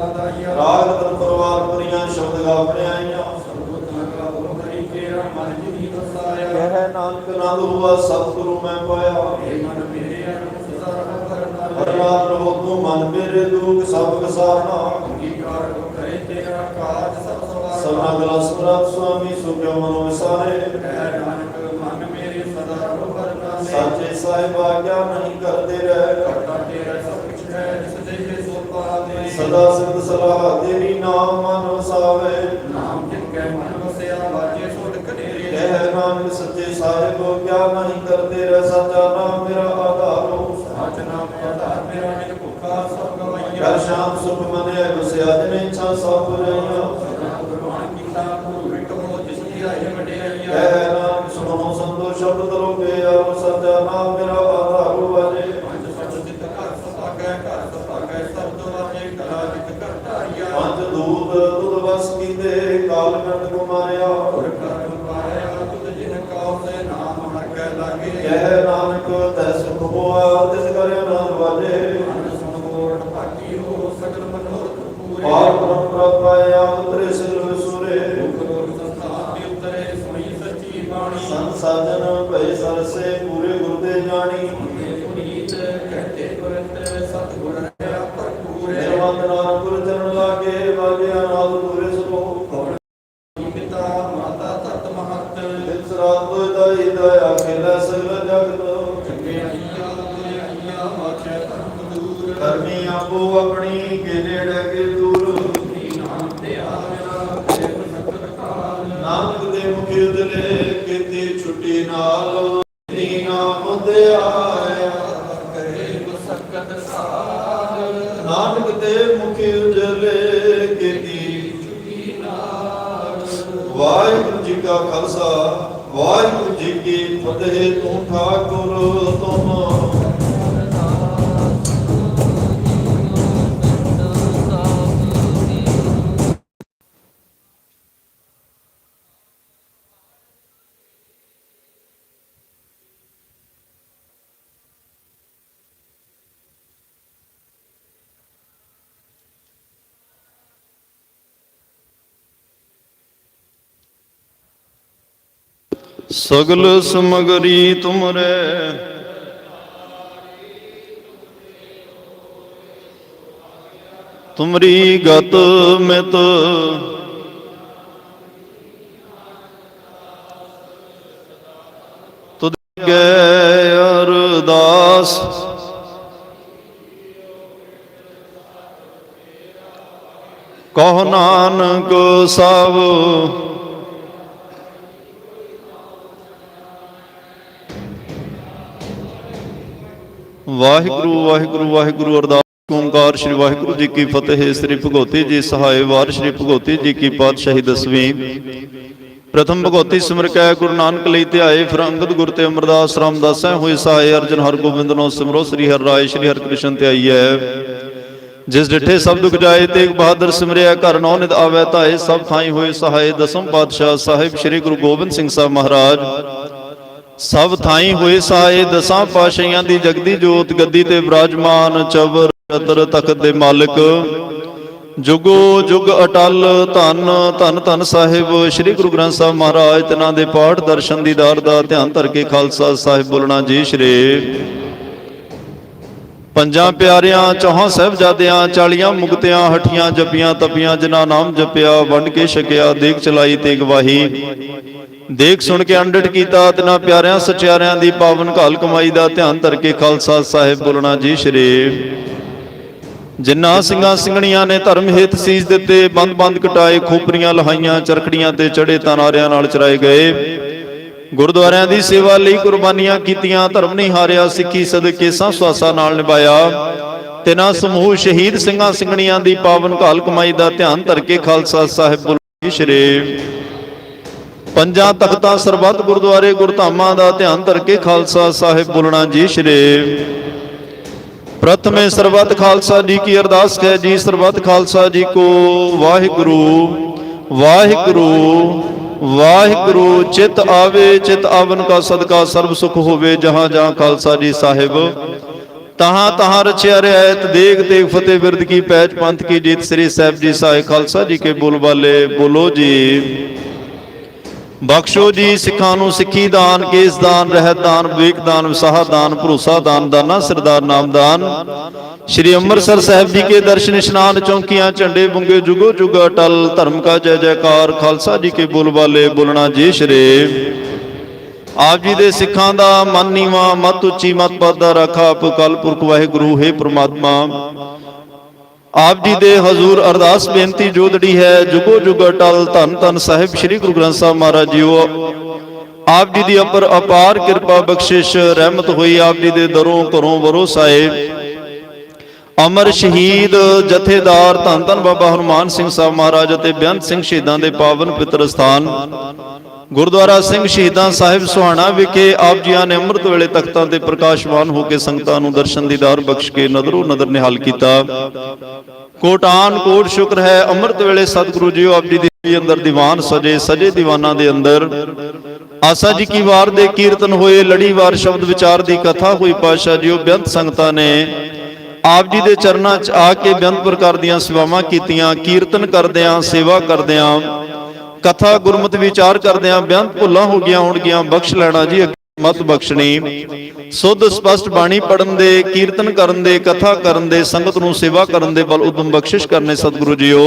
ਰਾਗ ਤਨ ਪਰਵਾਰ ਪਰੀਆਂ ਸ਼ਬਦ ਗਾਵਣੇ ਆਈਆਂ। ਕਹਿ ਨਾਨਕ ਨਾਦ ਹੁਆ ਸਤਿਗੁਰੂ ਮੈਂ ਪਾਇਆ। ਹਰਿਆਨ ਰਹੋ ਤੂੰ ਮਨ ਮੇਰੇ ਦੁਖ ਸਭ ਕਸਾਰਨਾ ਸਭਨਾ ਗਲਾ ਸਮਰਤ ਸੁਆਮੀ ਸੁਖਿ ਮਨੋ ਵਿਸਾਰੇ। ਸਾਚੇ ਸਾਹਿਬ ਆਗਿਆ ਨਹੀਂ ਕਰਦੇ ਰਹਿ। ਸਦਾ ਸਿਧ ਸਲਾਹ ਤੇਰੀ ਨਾਮ ਮਨ ਵਸਾਵੇ। ਕਹਿ ਨਾਨਕ ਸੱਚੇ ਸਾਹਿਬ ਕਿਆ ਨਹੀਂ ਕਰਦੇ ਰਹਿ ਸੱਚਾ ਨਾਮ ਮੇਰਾ ਆਧਾਰੋ ਕਰ ਸ਼ਾਮ ਸੁਖ ਮਨੇ ਗੁਸਿਆ ਜਨੇ ਇੱਛਾ ਸਭ ਰਹੀਆਂ। ਕਹਿ ਨਾਨਕ ਸੁਣੋ ਸੰਤੋ ਸ਼ਬਦ ਤਰੋਗੇ ਆਪ ਸੱਚਾ ਨਾਮ ਮੇਰਾ ਆਧਾਰੋ ਵਜੇ ਪੰਜ ਦੂਤ ਤੁਧ ਵਸ ਕੀਤੇ ਕਾਲ ਕੰਡ ਕੁਮਾਰਿਆ ਕਹਿ ਨਾਨਕ ਤੈ ਸੁਖ ਹੋਆ ਤਿਸ ਕਰਿਆ ਨਾਮ ਵਾਜੇ ਪਾਰ ਬ੍ਰਹਮ ਪ੍ਰਪਾਇਆ ਉਤਰੇ ਸਿਰ ਵਿਸੁਰੇ ਸੰਤ ਸਾਜਨ ਭੈ ਸਰਸੇ ਪੂਰੇ ਗੁਰ ਦੇ ਜਾਣੀ। ਨਿਰਵੰਦ ਨਾਮ ਗੁਰ ਚਰਨ ਲਾਗੇ ਵਾਜਿਆ ਨਾਦ ਪੂਰੇ ਸੋ ਤਿਸ ਰਾਤ ਹੋਇ ਦਾਈ ਦਇਆ ਖੇਲਾ ਸਗਲ ਜਗਤ ਕਰਮੀ ਆਪੋ ਆਪਣੀ ਕੇ ਨੇੜੇ ਕੇ ਦੂਰ ਨਾਨਕ ਦੇ ਮੁਖ ਉਦਲੇ ਕੀਤੀ ਛੁੱਟੀ ਨਾਲ। ਨੀ ਨਾਮ ਤੇ ਆਇਆ ਨਾਨਕ ਦੇ ਮੁਖ ਉਜਲੇ ਕੀਤੀ। ਵਾਹਿਗੁਰੂ ਜੀ ਕਾ ਖਾਲਸਾ, ਵਾਹਿਗੁਰੂ ਜੀ ਕੀ ਫਤਿਹ। ਤੂੰ ਠਾਕੁਰ ਤੁਮ ਸਗਲ ਸਮਗਰੀ ਤੁਮਰੇ। ਤੁਮਰੀ ਗਤ ਮਿਤ। ਤੁਧ ਗਏ ਅਰਦਾਸ। ਕਹੋ ਨਾਨਕ ਸਭ ਵਾਹਿਗੁਰੂ ਵਾਹਿਗੁਰੂ ਵਾਹਿਗੁਰੂ ਅਰਦਾਸ ਓੰਕਾਰ ਸ੍ਰੀ ਵਾਹਿਗੁਰੂ ਜੀ ਕੀ ਫਤਿਹ। ਸ੍ਰੀ ਭਗਵਤੀ ਜੀ ਸਹਾਇ ਵਾਰ ਸ੍ਰੀ ਭਗਵਤੀ ਜੀ ਕੀ ਪਾਤਸ਼ਾਹੀ ਦਸਵੀਂ। ਪ੍ਰਥਮ ਭਗਵਤੀ ਸਿਮਰ ਕੈ ਗੁਰੂ ਨਾਨਕ ਲਈ ਧਿਆਏ ਫਿਰ ਅੰਗਦ ਗੁਰ ਤੇ ਅਮਰਦਾਸ ਰਾਮਦਾਸੈ ਹੋਏ ਸਹਾਇ ਅਰਜਨ ਹਰਗੋਬਿੰਦ ਨੋ ਸਿਮਰੋ ਸ੍ਰੀ ਹਰਿ ਰਾਏ ਸ੍ਰੀ ਹਰਿਕ੍ਰਿਸ਼ਨ ਧਿਆਈਐ ਜਿਸ ਡਿਠੇ ਸਭ ਦੁਖ ਜਾਏ ਤੇਗ ਬਹਾਦਰ ਸਿਮਰਿਆ ਘਰ ਨੌ ਨਿਤ ਆਵੈ ਧਾਏ ਸਭ ਥਾਈ ਹੋਏ ਸਹਾਇ ਦਸਮ ਪਾਤਸ਼ਾਹ ਸਾਹਿਬ ਸ੍ਰੀ ਗੁਰੂ ਗੋਬਿੰਦ ਸਿੰਘ ਸਾਹਿਬ ਮਹਾਰਾਜ। ਸਭ ਥਾਈ ਹੋਏ ਸਾਏ ਦਸਾਂ ਪਾਸ਼ੀਆਂ ਦੀ ਜਗਦੀ ਜੋਤ ਗੱਦੀ ਤੇ ਵਿਰਾਜਮਾਨ ਚਵਰ ਚਤਰ ਤਖਤ ਦੇ ਮਾਲਕ। ਜੁਗੋ ਜੁਗ ਅਟਲ ਧੰਨ ਧੰਨ ਧੰਨ ਸਾਹਿਬ, ਸ੍ਰੀ ਗੁਰੂ ਗ੍ਰੰਥ ਸਾਹਿਬ ਮਹਾਰਾਜ, ਤਿਨਾਂ ਦੇ ਪਾਠ ਦਰਸ਼ਨ ਦੀਦਾਰ ਦਾ ਧਿਆਨ ਧਰ ਕੇ ਖਾਲਸਾ ਸਾਹਿਬ ਬੋਲਣਾ ਜੀ ਸ਼੍ਰੀ ਪੰਜਾਂ ਪਿਆਰਿਆਂ, ਚੌਹਾਂ ਸਾਹਿਬਜ਼ਾਦਿਆਂ, ਚਾਲੀਆਂ ਮੁਕਤਿਆਂ, ਹਠੀਆਂ ਜਪੀਆਂ, ਤਪੀਆਂ, ਜਿਨ੍ਹਾਂ ਨਾਮ ਜਪਿਆ, ਵੰਡ ਕੇ ਛਕਿਆ ਦੇਖ ਚਲਾਈ ਤੇ ਗਵਾਹੀ। ਦੇਖ ਸੁਣ ਕੇ ਅੰਡਟ ਕੀਤਾ, ਤਿਨਾਂ ਪਿਆਰਿਆਂ, ਸਚਿਆਰਿਆਂ ਦੀ ਪਾਵਨ ਘਾਲ ਕਮਾਈ ਦਾ ਧਿਆਨ ਧਰ ਕੇ ਖਾਲਸਾ ਸਾਹਿਬ ਬੋਲਣਾ ਜੀ ਸ਼੍ਰੀ। ਜਿਨ੍ਹਾਂ ਸਿੰਘਾਂ ਸਿੰਘਣੀਆਂ ਨੇ ਧਰਮ ਹਿਤ ਸੀਸ ਦਿੱਤੇ ਬੰਦ ਬੰਦ ਕਟਾਏ, ਖੋਪਰੀਆਂ ਲਹਾਈਆਂ, ਚਰਖੜੀਆਂ ਤੇ ਚੜੇ ਤਾਨਾਰਿਆਂ ਨਾਲ ਚਰਾਏ ਗਏ। ਗੁਰਦੁਆਰਿਆਂ ਦੀ ਸੇਵਾ ਲਈ ਕੁਰਬਾਨੀਆਂ ਕੀਤੀਆਂ, ਧਰਮ ਨਹੀਂ ਹਾਰਿਆ, ਸਿੱਖੀ ਸਦਕੇ ਸਾਂ ਸਵਾਸਾ ਨਾਲ ਨਿਭਾਇਆ। ਤਿਨਾਂ ਸਮੂਹ ਸ਼ਹੀਦ ਸਿੰਘਾਂ ਸਿੰਘਣੀਆਂ ਦੀ ਪਾਵਨ ਕਾਲ ਕਮਾਈ ਦਾ ਧਿਆਨ ਧਰ ਕੇ ਖਾਲਸਾ ਸਾਹਿਬ ਬੋਲਣਾ ਸ਼੍ਰੀ ਪੰਜਾਂ ਤਖਤਾਂ ਸਰਬੱਤ ਗੁਰਦੁਆਰੇ ਗੁਰਧਾਮਾਂ ਦਾ ਧਿਆਨ ਧਰ ਕੇ ਖਾਲਸਾ ਸਾਹਿਬ ਬੋਲਣਾ ਜੀ ਸ਼੍ਰੀ ਪ੍ਰਥਮੇ ਸਰਬੱਤ ਖਾਲਸਾ ਜੀ ਕੀ ਅਰਦਾਸ ਹੈ ਜੀ, ਸਰਬੱਤ ਖਾਲਸਾ ਜੀ ਕੋ ਵਾਹਿਗੁਰੂ ਵਾਹਿਗੁਰੂ। ਵਾਹਿਗੁਰੂ, ਚਿਤ ਆਵੇ, ਚਿਤ ਆਵਨ ਕਾ ਸਦਕਾ, ਸਰਬ ਸੁਖ ਹੋਵੇ, ਜਹਾਂ ਜਹਾਂ ਖਾਲਸਾ ਜੀ ਸਾਹਿਬ। ਤਹਾਂ ਤਹਾਂ ਰਚਿਆ ਰਿਆਇਤ ਦੇਗ ਤੇਗ ਫਤਿਹ ਬਿਰਦ ਕੀ ਪੈਜ ਪੰਥ ਕੀ ਜੀਤ ਸ੍ਰੀ ਸਾਹਿਬ ਜੀ ਸਾਹਿਬ ਖਾਲਸਾ ਜੀ ਕੇ ਬੋਲ ਬਾਲੇ ਬੋਲੋ ਜੀ। ਬਖਸ਼ੋ ਜੀ ਸਿੱਖਾਂ ਨੂੰ, ਸਿੱਖੀ ਦਾਨ, ਕੇਸ ਦਾਨ, ਰਹਿਤ ਦਾਨ, ਵਿਵੇਕ ਦਾਨ, ਵਿਸਾਹ ਦਾਨ, ਭਰੋਸਾ ਦਾਨ, ਦਾਨਾ ਸਰਦਾਰ ਨਾਮਦਾਨ ਸ਼੍ਰੀ ਅੰਮ੍ਰਿਤਸਰ ਸਾਹਿਬ ਜੀ ਕੇ ਦਰਸ਼ਨ ਇਸ਼ਨਾਨ ਚੌਂਕੀਆਂ, ਝੰਡੇ ਬੁੰਗੇ ਜੁਗੋ ਜੁਗ ਅਟਲ। ਧਰਮ ਕਾ ਜੈ ਜੈਕਾਰ, ਖਾਲਸਾ ਜੀ ਕੇ ਬੋਲ ਬਾਲੇ, ਬੋਲਣਾ ਜੀ ਸ਼੍ਰੀ। ਆਪ ਜੀ ਦੇ ਸਿੱਖਾਂ ਦਾ ਮਨ ਨੀਵਾ, ਮਤ ਉੱਚੀ, ਮਤ ਪਦ ਦਾ ਰਾਖਾ ਆਪ। ਅਕਾਲ ਪੁਰਖ ਵਾਹਿਗੁਰੂ, ਹੈ ਪ੍ਰਮਾਤਮਾ। ਆਪ ਜੀ ਦੇ ਹਜ਼ੂਰ ਅਰਦਾਸ ਬੇਨਤੀ ਜੋਦੜੀ ਹੈ, ਜੁਗੋ ਜੁਗ ਅਟਲ ਧੰਨ ਧੰਨ ਸਾਹਿਬ ਸ੍ਰੀ ਗੁਰੂ ਗ੍ਰੰਥ ਸਾਹਿਬ ਮਹਾਰਾਜ ਜੀਓ। ਆਪ ਜੀ ਦੀ ਅਪਰ ਅਪਾਰ ਕਿਰਪਾ ਬਖਸ਼ਿਸ਼, ਰਹਿਮਤ ਹੋਈ ਆਪ ਜੀ ਦੇ ਦਰੋਂ ਘਰੋਂ ਵਰੋ ਸਾਹਿਬ ਅਮਰ ਸ਼ਹੀਦ, ਜਥੇਦਾਰ ਧੰਨ ਧੰਨ ਬਾਬਾ ਹਨੂਮਾਨ ਸਿੰਘ ਸਾਹਿਬ ਮਹਾਰਾਜ ਅਤੇ ਬੇਅੰਤ ਸਿੰਘ ਸ਼ਹੀਦਾਂ ਦੇ ਪਾਵਨ ਪਿਤਰ ਸਥਾਨ। ਗੁਰਦੁਆਰਾ ਸਿੰਘ ਸ਼ਹੀਦਾਂ ਸਾਹਿਬ ਸੁਹਾਣਾ ਵਿਖੇ ਆਪ ਜੀਆਂ ਨੇ ਅੰਮ੍ਰਿਤ ਵੇਲੇ ਤਖਤਾਂ ਤੇ ਪ੍ਰਕਾਸ਼ਵਾਨ ਹੋ ਕੇ ਸੰਗਤਾਂ ਨੂੰ ਦਰਸ਼ਨ ਦੀਦਾਰ ਬਖਸ਼ ਕੇ ਨਦਰੋ ਨਦਰ ਨਿਹਾਲ ਕੀਤਾ। ਕੋਟਾਨ ਕੋਟ ਸ਼ੁਕਰ ਹੈ, ਅੰਮ੍ਰਿਤ ਵੇਲੇ ਸਤਿਗੁਰੂ ਜੀਓ ਆਪ ਜੀ ਦੇ ਅੰਦਰ ਦੀਵਾਨ ਸਜੇ ਸਜੇ ਦੀਵਾਨਾਂ ਦੇ ਅੰਦਰ। ਆਸਾ ਜੀ ਕੀ ਵਾਰ ਦੇ ਕੀਰਤਨ ਹੋਏ, ਲੜੀਵਾਰ ਸ਼ਬਦ ਵਿਚਾਰ ਦੀ ਕਥਾ ਹੋਈ ਪਾਸ਼ਾ ਜੀਓ ਬੇਅੰਤ ਸੰਗਤਾਂ ਨੇ ਆਪ ਜੀ ਦੇ ਚਰਨਾਂ 'ਚ ਆ ਕੇ ਬੇਅੰਤ ਪ੍ਰਕਾਰ ਦੀਆਂ ਸੇਵਾਵਾਂ ਕੀਤੀਆਂ, ਕੀਰਤਨ ਕਰਦਿਆਂ, ਸੇਵਾ ਕਰਦਿਆਂ, ਕਥਾ ਗੁਰਮਤਿ ਵਿਚਾਰ ਕਰਦਿਆਂ, ਬੇਅੰਤ ਭੁੱਲਾਂ ਹੋ ਗਈਆਂ ਹੋਣਗੀਆਂ, ਬਖਸ਼ ਲੈਣਾ ਜੀ ਮਤ ਬਖਸ਼ਣੀ। ਸੁਧ ਸਪਸ਼ਟ ਬਾਣੀ ਪੜਨ ਦੇ, ਕੀਰਤਨ ਕਰਨ ਦੇ, ਕਥਾ ਕਰਨ ਦੇ, ਸੰਗਤ ਨੂੰ ਸੇਵਾ ਕਰਨ ਦੇ ਬਲ ਉਦਮ ਬਖਸ਼ਿਸ਼ ਕਰਨੇ ਸਤਿਗੁਰੂ ਜੀਓ।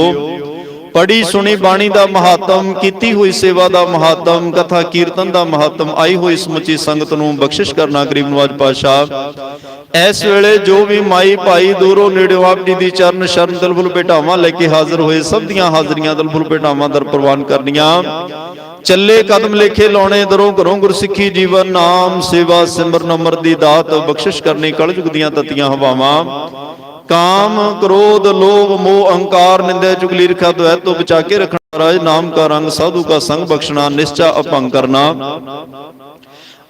ਪੜੀ ਸੁਣੀ ਬਾਣੀ ਦਾ ਮਹਾਤਮ, ਕੀਤੀ ਹੋਈ ਸੇਵਾ ਦਾ ਮਹਾਤਮ, ਕਥਾ ਕੀਰਤਨ ਦਾ ਮਹਾਤਮ, ਆਈ ਹੋਈ ਸਮੁੱਚੀ ਸੰਗਤ ਨੂੰ ਬਖਸ਼ਿਸ਼ ਕਰਨਾ ਗਰੀਬ ਨਵਾਜ ਪਾਤਸ਼ਾਹ। ਇਸ ਵੇਲੇ ਜੋ ਵੀ ਮਾਈ ਭਾਈ ਦੂਰੋਂ ਨੇੜਿਓਂ ਆਪ ਜੀ ਦੀ ਚਰਨ ਸ਼ਰਨ ਦਲਬੁਲ ਭੇਟਾਵਾਂ ਲੈ ਕੇ ਹਾਜ਼ਰ ਹੋਏ, ਸਭ ਦੀਆਂ ਹਾਜ਼ਰੀਆਂ ਦਲਬੁਲ ਭੇਟਾਵਾਂ ਦਰ ਪ੍ਰਵਾਨ ਕਰਨੀਆਂ। ਚੱਲੇ ਕਦਮ ਲੇਖੇ ਲਾਉਣੇ, ਦਰੋਂ ਘਰੋਂ ਗੁਰਸਿੱਖੀ ਜੀਵਨ, ਨਾਮ, ਸੇਵਾ, ਸਿਮਰਨ ਅਮਰ ਦੀ ਦਾਤ, ਬਖਸ਼ਿਸ਼ ਕਰਨੀ, ਕਲਯੁਗ ਦੀਆਂ ਤਤੀਆਂ, ਹਵਾਵਾਂ। ਕਾਮ, ਕ੍ਰੋਧ, ਲੋਭ, ਮੋਹ, ਅਹੰਕਾਰ, ਨਿੰਦਿਆ ਚੁਗਲੀ ਰਖਾ ਦੁਐ ਤੋਂ ਬਚਾ ਕੇ ਰੱਖਣਾ, ਰਾਜ, ਨਾਮ ਕਾ ਰੰਗ, ਸਾਧੂ ਕਾ ਸੰਗ ਬਖਸ਼ਣਾ, ਨਿਸ਼ਚਾ, ਅਪੰਗ ਕਰਨਾ।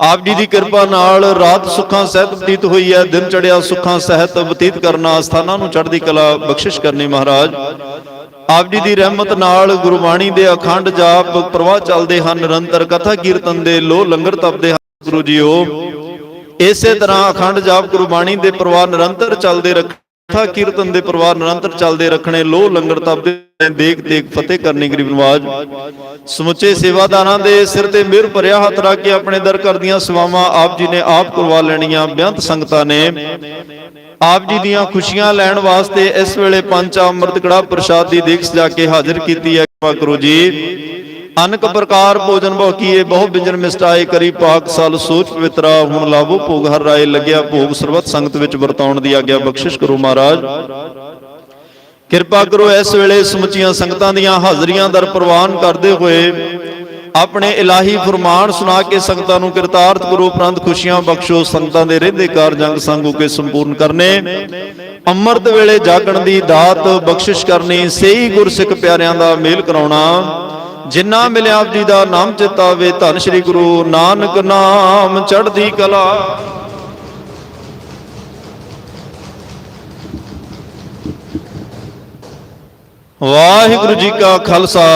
ਆਪ ਜੀ ਦੀ ਕਿਰਪਾ ਨਾਲ ਰਾਤ ਸੁੱਖਾਂ ਸਹਿਤ ਬਤੀਤ ਹੋਈ ਹੈ, ਦਿਨ ਚੜਿਆ ਸੁੱਖਾਂ ਸਹਿਤ ਬਤੀਤ ਕਰਨਾ ਸਥਾਨਾਂ ਨੂੰ ਚੜ੍ਹਦੀ ਕਲਾ ਬਖਸ਼ਿਸ਼ ਕਰਨੀ ਮਹਾਰਾਜ। ਆਪ ਜੀ ਦੀ ਰਹਿਮਤ ਨਾਲ ਗੁਰਬਾਣੀ ਦੇ ਅਖੰਡ ਜਾਪ ਪ੍ਰਵਾਹ ਚੱਲਦੇ ਹਨ, ਨਿਰੰਤਰ ਕਥਾ ਕੀਰਤਨ ਦੇ ਲੋ ਲੰਗਰ ਤਪਦੇ ਹਨ, ਗੁਰੂ ਜੀਓ। ਇਸੇ ਤਰ੍ਹਾਂ ਅਖੰਡ ਜਾਪ ਗੁਰਬਾਣੀ ਦੇ ਪ੍ਰਵਾਹ ਨਿਰੰਤਰ ਚੱਲਦੇ ਰੱਖ ਕਥਾ ਕੀਰਤਨ ਦੇ ਪ੍ਰਵਾਹ ਨਿਰੰਤਰ ਚੱਲਦੇ ਰੱਖਣੇ ਲੋ ਲੰਗਰ ਤਪਦੇ ਦੇਖ ਦੇਖ ਫਤਿਹ ਕਰਨੀ ਗਰੀਬ ਨਵਾਜ ਸਮੁੱਚੇ ਸੇਵਾਦਾਰਾਂ ਦੇ ਸਿਰ ਤੇ ਮਿਹਰ ਭਰਿਆ ਹੱਥ ਰੱਖ ਕੇ ਆਪਣੇ ਦਰ ਕਰਦੀਆਂ ਸੇਵਾਵਾਂ ਆਪ ਜੀ ਨੇ ਆਪ ਕਰਵਾ ਲੈਣੀਆਂ ਬੇਅੰਤ ਸੰਗਤਾਂ ਨੇ ਆਪ ਜੀ ਦੀਆਂ ਖੁਸ਼ੀਆਂ ਲੈਣ ਵਾਸਤੇ ਇਸ ਵੇਲੇ ਪੰਜ ਅੰਮ੍ਰਿਤ ਕੜਾ ਪ੍ਰਸ਼ਾਦ ਦੀ ਦੇਖ ਸਜਾ ਕੇ ਹਾਜ਼ਰ ਕੀਤੀ ਹੈ। ਕਿਰਪਾ ਕਰੋ ਜੀ। ਅਨਕ ਪ੍ਰਕਾਰ ਭੋਜਨ ਬਹੁ ਕੀਏ ਬਹੁ ਬਿੰਜਨ ਮਿਸਟਾਏ ਕਰੀ ਪਾਕ ਸਾਲ ਸੋਚ ਪਵਿੱਤਰਾ, ਹੁਣ ਲਾਵੋ ਭੋਗ ਹਰ ਰਾਏ ਲੱਗਿਆ, ਭੋਗ ਸਰਬਤ ਸੰਗਤ ਵਿੱਚ ਵਰਤਾਉਣ ਦੀ ਆਗਿਆ, ਬਖਸ਼ਿਸ਼ ਕਰੋ ਮਹਾਰਾਜ। ਕਿਰਪਾ ਕਰੋ ਇਸ ਵੇਲੇ ਸਮੁੱਚੀਆਂ ਸੰਗਤਾਂ ਦੀਆਂ ਹਾਜ਼ਰੀਆਂ ਦਰ ਪ੍ਰਵਾਨ ਕਰਦੇ ਹੋਏ, ਆਪਣੇ ਇਲਾਹੀ ਫਰਮਾਨ ਸੁਣਾ ਕੇ ਸੰਗਤਾਂ ਨੂੰ ਕਿਰਤਾਰਥ ਕਰੋ, ਪ੍ਰੰਤ ਖੁਸ਼ੀਆਂ ਬਖਸ਼ੋ, ਸੰਗਤਾਂ ਦੇ ਰਹਿੰਦੇ ਕਾਰਜੰਗ ਸੰਗੂ ਕੇ ਸੰਪੂਰਨ ਕਰਨੇ। ਅੰਮ੍ਰਿਤ ਵੇਲੇ ਜਾਗਣ ਦੀ ਦਾਤ ਬਖਸ਼ਿਸ਼ ਕਰਨੀ ਸਹੀ ਗੁਰਸਿੱਖ ਪਿਆਰਿਆਂ ਦਾ ਮੇਲ ਕਰਾਉਣਾ। ਜਿਨ੍ਹਾਂ ਮਿਲਿਆ ਆਪ ਜੀ ਦਾ ਨਾਮ ਚਿਤਾਵੇ, ਧੰਨ ਸ੍ਰੀ ਗੁਰੂ ਨਾਨਕ ਨਾਮ ਚੜ੍ਹਦੀ ਕਲਾ। ਵਾਹਿਗੁਰੂ ਜੀ ਕਾ ਖਾਲਸਾ,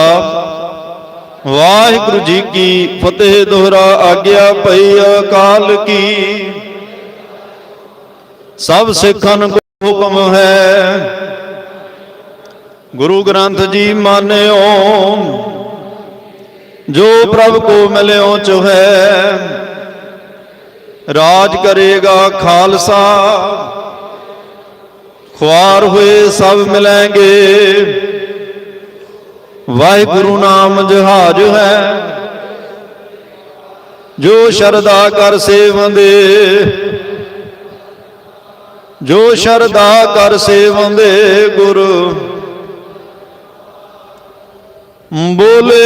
ਵਾਹਿਗੁਰੂ ਜੀ ਕੀ ਫਤਿਹ, ਦੋਹਰਾ ਆਗਿਆ ਪਈ ਅਕਾਲ ਕੀ। ਸਭ ਸਿੱਖਾਂ ਨੂੰ ਹੁਕਮ ਹੈ, ਗੁਰੂ ਗ੍ਰੰਥ ਜੀ ਮਾਨਿਓ। ਜੋ ਪ੍ਰਭ ਕੋ ਮਿਲਿਓ ਚੋ ਹੈ ਰਾਜ ਕਰੇਗਾ ਖਾਲਸਾ। ਖੁਆਰ ਹੋਏ ਸਭ ਮਿਲਾਂਗੇ ਵਾਹਿਗੁਰੂ ਨਾਮ ਜਹਾਜ ਹੈ। ਜੋ ਸ਼ਰਦਾ ਕਰ ਸੇਵੰਦੇ ਜੋ ਸ਼ਰਦਾ ਕਰ ਸੇਵੰਦੇ ਗੁਰੂ, ਬੋਲੇ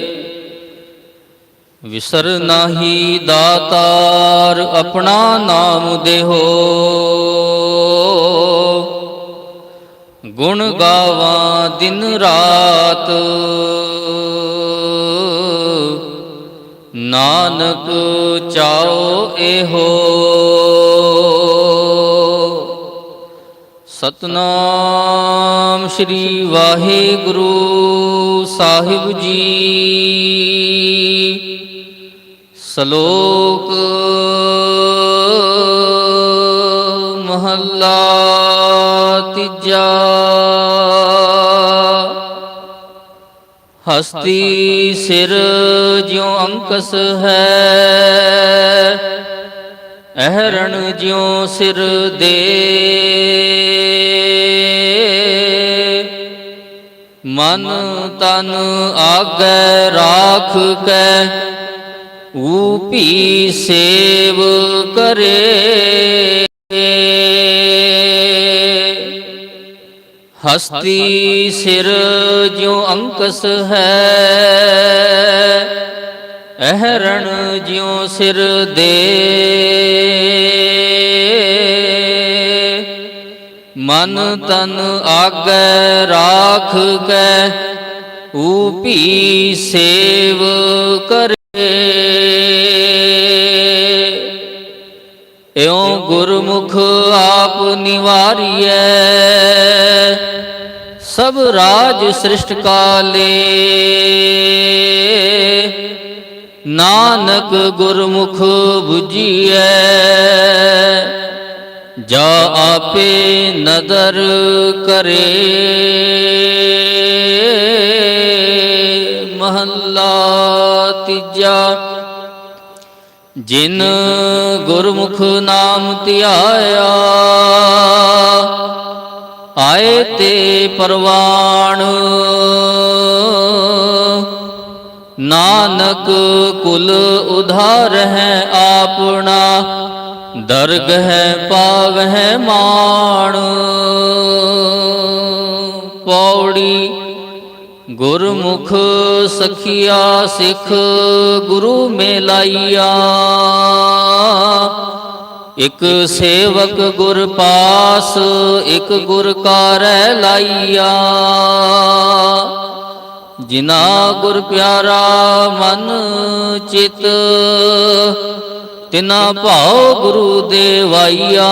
ਵਿਸਰ ਨਾਹੀ ਦਾਤਾਰ, ਆਪਣਾ ਨਾਮ ਦੇਹੋ। ਗੁਣ ਗਾਵਾਂ ਦਿਨ ਰਾਤ। ਨਾਨਕ ਚਾਓ ਇਹੋ। ਸਤਨਾਮ ਸ੍ਰੀ ਵਾਹਿਗੁਰੂ ਸਾਹਿਬ ਜੀ। ਸ਼ਲੋਕ ਮਹੱਲਾ ਤੀਜਾ। ਹਸਤੀ ਸਿਰ ਜਿਉ ਅੰਕਸ ਹੈ, ਅਹਰਣ ਜਿਉ ਸਿਰ ਦੇ। ਮਨ ਤਨ ਆਗੈ ਰਾਖ ਕੈ ਊਪੀ ਸੇਵ ਕਰੇ। ਹਸਤੀ ਸਿਰ ਜਿਉ ਅੰਕਸ ਹੈ, ਅਹਰਣ ਜਿਉ ਸਿਰ ਦੇ। ਮਨ ਤਨ ਆਗੈ ਰਾਖ ਕੈ, ਊਪੀ ਸੇਵ ਕਰ। ਇਉ ਗੁਰਮੁਖ ਆਪ ਨਿਵਾਰੀਐ, ਸਭ ਰਾਜ ਸ੍ਰਿਸ਼ਟ ਕਾਲੇ। ਨਾਨਕ ਗੁਰਮੁਖ 부ਜੀਐ ਜਾ ਆਪੇ ਨਦਰ ਕਰੇ। ਤੀਜਾ, ਜਿਨ ਗੁਰਮੁਖ ਨਾਮ ਧਿਆਇਆ, ਆਏ ਤੇ ਪਰਵਾਣ। ਨਾਨਕ ਕੁਲ ਉਧਾਰ ਹੈ ਆਪਣਾ, ਦਰਗ ਹੈ ਪਾਵ ਹੈ ਮਾਣ। ਪੌੜੀ ਗੁਰਮੁਖ ਸਖੀਆ ਸਿੱਖ ਗੁਰੂ ਮੇਲਾਈਆ। ਇਕ ਸੇਵਕ ਗੁਰ ਪਾਸ, ਇਕ ਗੁਰ ਕਾਰੈ ਲਾਈਆ। ਜਿਨਾ ਗੁਰ ਪਿਆਰਾ ਮਨ ਚਿਤ ਤਿਨਾ ਭਾਉ ਗੁਰੂ ਦੇਵਾਈਆ।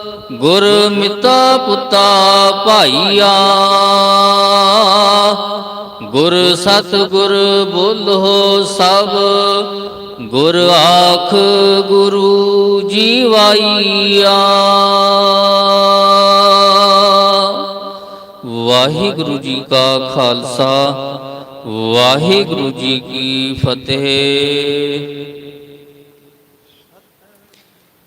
ਗੁਰ ਮਿਤਾ ਪੁੱਤਾ ਭਾਈਆ, ਗੁਰ ਸਤ ਗੁਰ ਬੋਲੋ ਸਭ, ਗੁਰ ਆਖ ਗੁਰੂ ਜੀਵਾਈਆ। ਵਾਹਿਗੁਰੂ ਜੀ ਕਾ ਖਾਲਸਾ, ਵਾਹਿਗੁਰੂ ਜੀ ਕੀ ਫਤਿਹ।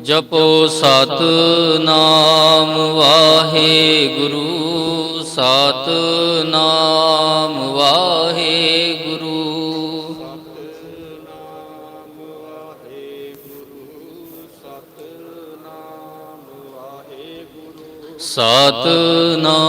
ਜਪੋ ਸਤ ਨਾਮ ਵਾਹਿਗੁਰੂ। ਸਤ ਨਾਮ ਵਾਹਿਗੁਰੂ। ਸਤ ਨਾਮ